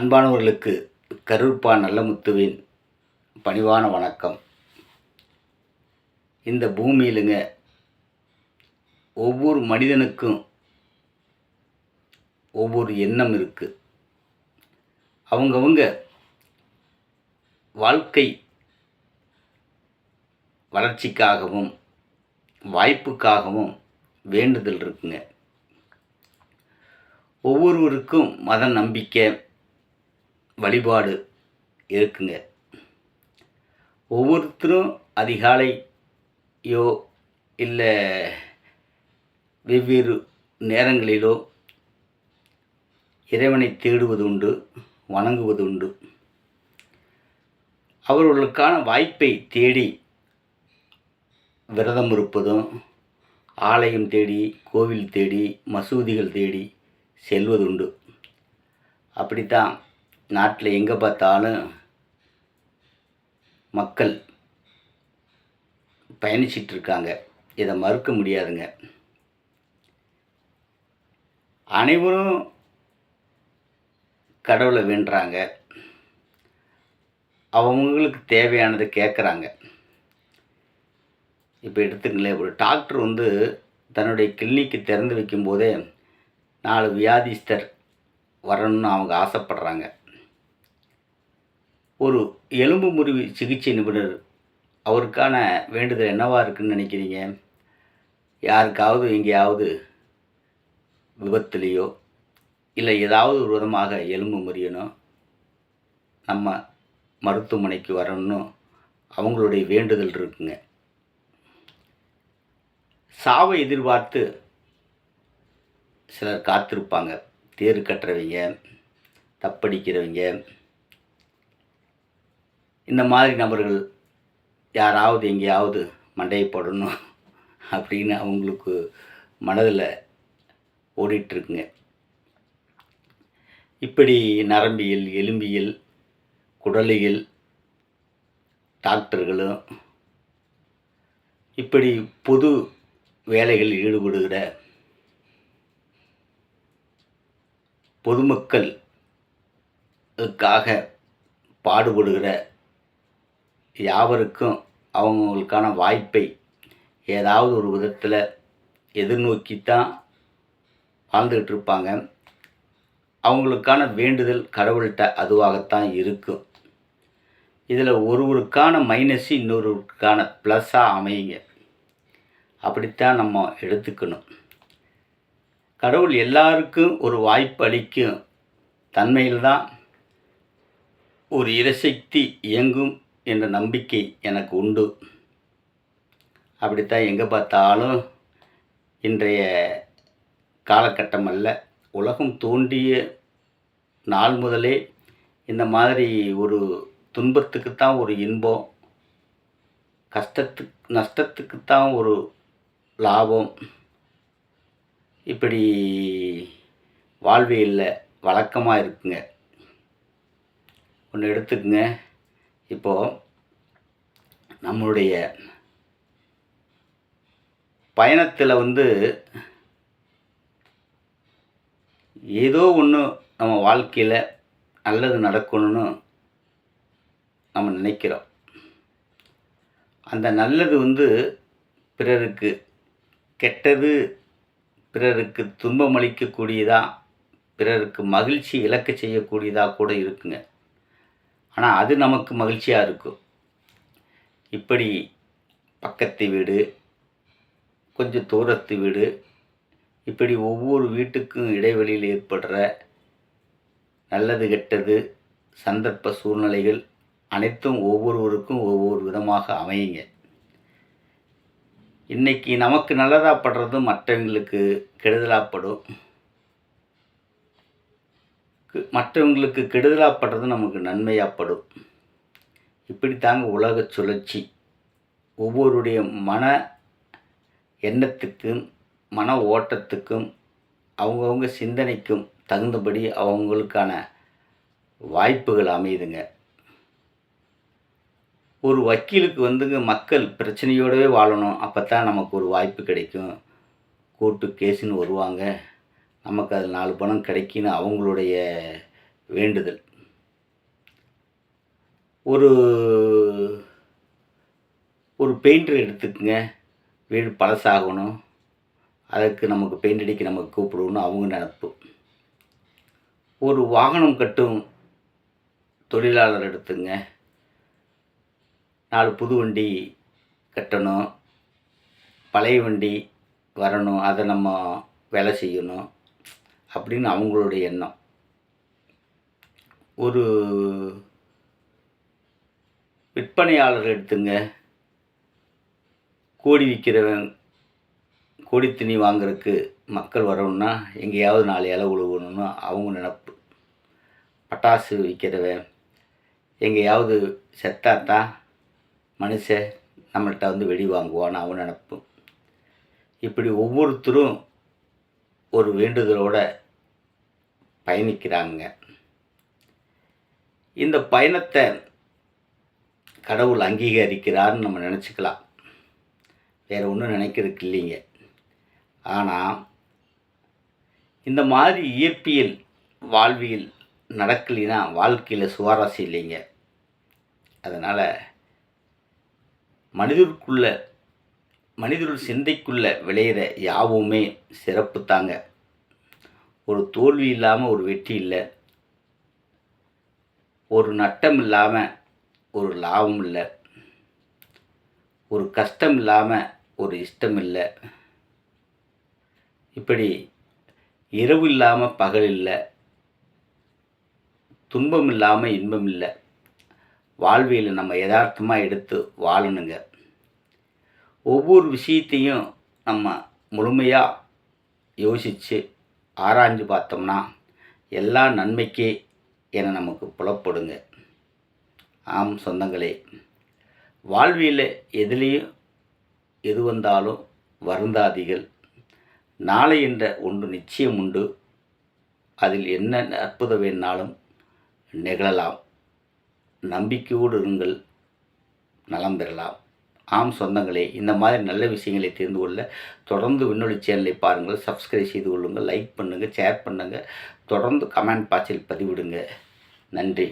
அன்பானவர்களுக்கு கருப்பா நல்லமுத்துவின் பணிவான வணக்கம். இந்த பூமியிலுங்க ஒவ்வொரு மனிதனுக்கும் ஒவ்வொரு எண்ணம் இருக்குது அவங்கவுங்க வாழ்க்கை வளர்ச்சிக்காகவும் வாய்ப்புக்காகவும் வேண்டுதல் இருக்குங்க. ஒவ்வொருவருக்கும் மத நம்பிக்கை வழிபாடு இருக்குங்க. ஒவ்வொருத்தரும் அதிகாலையோ இல்லை வெவ்வேறு நேரங்களிலோ இறைவனை தேடுவது உண்டு வணங்குவது உண்டு. அவர்களுக்கான வாய்ப்பை தேடி விரதம் இருப்பதும் ஆலயம் தேடி கோவில் தேடி மசூதிகள் தேடி செல்வதுண்டு அப்படித்தான் நாட்டில் எங்கே பார்த்தாலும் மக்கள் பயணிச்சிட்டு இருக்காங்க. இதை மறுக்க முடியாதுங்க. அனைவரும் கடவுளை வேண்டுறாங்க. அவங்களுக்கு தேவையானதை கேட்குறாங்க. இப்போ எடுத்துங்களேன் ஒரு டாக்டர் வந்து தன்னுடைய கிளினிக்கு திறந்து வைக்கும்போதே நாலு வியாதிஸ்தர் வரணும்னு அவங்க ஆசைப்பட்றாங்க. ஒரு எலும்பு முறிவு சிகிச்சை நிபுணர் அவருக்கான வேண்டுதல் என்னவா இருக்குன்னு நினைக்கிறீங்க? யாருக்காவது எங்கேயாவது விபத்துலேயோ இல்லை ஏதாவது ஒரு விதமாக எலும்பு முறியணும் நம்ம மருத்துவமனைக்கு வரணும் அவங்களுடைய வேண்டுதல் இருக்குங்க. சாவை எதிர்பார்த்து சிலர் காத்திருப்பாங்க. தேர் கட்டுறவங்க தப்படிக்கிறவங்க இந்த மாதிரி நபர்கள் யாராவது எங்கேயாவது மண்டையை போடணும் அப்படின்னு அவங்களுக்கு மனதில் ஓடிட்டுருக்குங்க. இப்படி நரம்பியல் எலும்பியல் குடலியல் டாக்டர்களும் இப்படி பொது வேலைகளில் ஈடுபடுகிற பொதுமக்களுக்காக பாடுபடுகிற யாவருக்கும் அவங்களுக்கான வாய்ப்பை ஏதாவது ஒரு விதத்தில் எதிர்நோக்கித்தான் வாழ்ந்துக்கிட்டு இருப்பாங்க அவங்களுக்கான வேண்டுதல் கடவுள்கிட்ட அதுவாகத்தான் இருக்கும். இதில் ஒருவருக்கான மைனஸ் இன்னொருவருக்கான ப்ளஸ்ஸாக அமையுங்க. அப்படித்தான் நம்ம எடுத்துக்கணும். கடவுள் எல்லாருக்கும் ஒரு வாய்ப்பு அளிக்கும் தன்மையில் தான் ஒரு இரசக்தி இயங்கும் என்ற நம்பிக்கை எனக்கு உண்டு. அப்படித்தான் எங்கே பார்த்தாலும் இன்றைய காலகட்டம் அல்ல உலகம் தோன்றிய நாள் முதலே இந்த மாதிரி ஒரு துன்பத்துக்குத்தான் ஒரு இன்பம் கஷ்டத்துக்கு நஷ்டத்துக்குத்தான் ஒரு லாபம். இப்படி வாழ்வியலில் வழக்கமாக இருக்குங்க. ஒன்று எடுத்துக்குங்க. இப்போது நம்மளுடைய பயணத்தில் வந்து ஏதோ ஒன்று நம்ம வாழ்க்கையில் நல்லது நடக்கணும்னு நம்ம நினைக்கிறோம். அந்த நல்லது வந்து பிறருக்கு கெட்டது பிறருக்கு துன்பம் அளிக்கக்கூடியதாக பிறருக்கு மகிழ்ச்சி இழக்க செய்யக்கூடியதாக கூட இருக்குங்க. ஆனால் அது நமக்கு மகிழ்ச்சியாக இருக்கும். இப்படி பக்கத்து வீடு கொஞ்சம் தூரத்து வீடு இப்படி ஒவ்வொரு வீட்டுக்கும் இடைவெளியில் ஏற்படுற நல்லது கெட்டது சந்தர்ப்ப சூழ்நிலைகள் அனைத்தும் ஒவ்வொருவருக்கும் ஒவ்வொரு விதமாக அமையுங்க. இன்றைக்கி நமக்கு நல்லதாக படுறது மற்றவங்களுக்கு கெடுதலாகப்படும் மற்றவங்களுக்கு கெடுதலாகப்படுறது நமக்கு நன்மையாகப்படும். இப்படி தாங்க உலக சுழற்சி. ஒவ்வொருடைய மன எண்ணத்துக்கும் மன ஓட்டத்துக்கும் அவங்கவுங்க சிந்தனைக்கும் தகுந்தபடி அவங்களுக்கான வாய்ப்புகள் அமையுதுங்க. ஒரு வக்கீலுக்கு வந்துங்க மக்கள் பிரச்சனையோடவே வாழணும். அப்போ தான் நமக்கு ஒரு வாய்ப்பு கிடைக்கும். கோர்ட்டு கேஸுன்னு வருவாங்க. நமக்கு அது நாலு பணம் கிடைக்குன்னு அவங்களுடைய வேண்டுதல். ஒரு ஒரு பெயிண்டர் எடுத்துக்கங்க. வீடு பழசாகணும். அதுக்கு நமக்கு பெயிண்ட் அடிக்க நமக்கு கூப்பிடுவோன்னு அவங்க நினப்பு. ஒரு வாகனம் கட்டும் தொழிலாளர் எடுத்துங்க. நாலு புது வண்டி கட்டணும். பழைய வண்டி வரணும். அதை நம்ம வேலை செய்யணும். அப்படின்னு அவங்களுடைய எண்ணம். ஒரு விற்பனையாளர் எடுத்துங்க. கோடி விற்கிறவன் கோடி துணி வாங்குறதுக்கு மக்கள் வரணும்னா எங்கேயாவது நாலு இலை உழுவணும்னு அவங்க நினப்பு. பட்டாசு விற்கிறவன் எங்கேயாவது செத்தாத்தான் மனுஷன் நம்மள்கிட்ட வந்து வெடி வாங்குவான்னு அவன் நினப்பு. இப்படி ஒவ்வொருத்தரும் ஒரு வேண்டுதலோட பயணிக்கிறாங்க. இந்த பயணத்தை கடவுள் அங்கீகரிக்கிறார்னு நம்ம நினச்சிக்கலாம். வேறு ஒன்றும் நினைக்கிறதுக்கு இல்லைங்க. ஆனால் இந்த மாதிரி இயற்பியல் வாழ்வியல் நடக்கலைன்னா வாழ்க்கையில் சுவாரஸ்யம் இல்லைங்க. அதனால் மனிதருக்குள்ள மனிதர்கள் சிந்தைக்குள்ள விளையிற யாவுமே சிறப்பு தாங்க ஒரு தோல்வி இல்லாமல் ஒரு வெற்றி இல்லை. ஒரு நட்டம் இல்லாமல் ஒரு லாபம் இல்லை. ஒரு கஷ்டம் இல்லாமல் ஒரு இஷ்டம் இல்லை. இப்படி இரவு இல்லாமல் பகல் இல்லை. துன்பம் இல்லாமல் இன்பம் இல்லை. வாழ்வியல் நம்ம யதார்த்தமாக எடுத்து வாழணுங்க. ஒவ்வொரு விஷயத்தையும் நம்ம முழுமையாக யோசித்து ஆராய்ஞ்சு பார்த்தோம்னா எல்லா நன்மைக்கே என நமக்கு புலப்படுங்க. ஆம் சொந்தங்களே வாழ்வியில் எதுலேயும் எது வந்தாலும் வருந்தாதிகள் நாளை என்ற ஒன்று நிச்சயம் உண்டு. அதில் என்ன அற்புதம் வேணாலும் நிகழலாம். நம்பிக்கையோடு இருங்கள். நலம் பெறலாம். ஆம் சொந்தங்களே இந்த மாதிரி நல்ல விஷயங்களை தெரிந்து கொள்ள தொடர்ந்து விண்ணொலி சேனலை பாருங்கள் சப்ஸ்கிரைப் செய்து கொள்ளுங்கள் லைக் பண்ணுங்கள் ஷேர் பண்ணுங்கள் தொடர்ந்து கமெண்ட் பாக்ஸில் பதிவிடுங்க. நன்றி.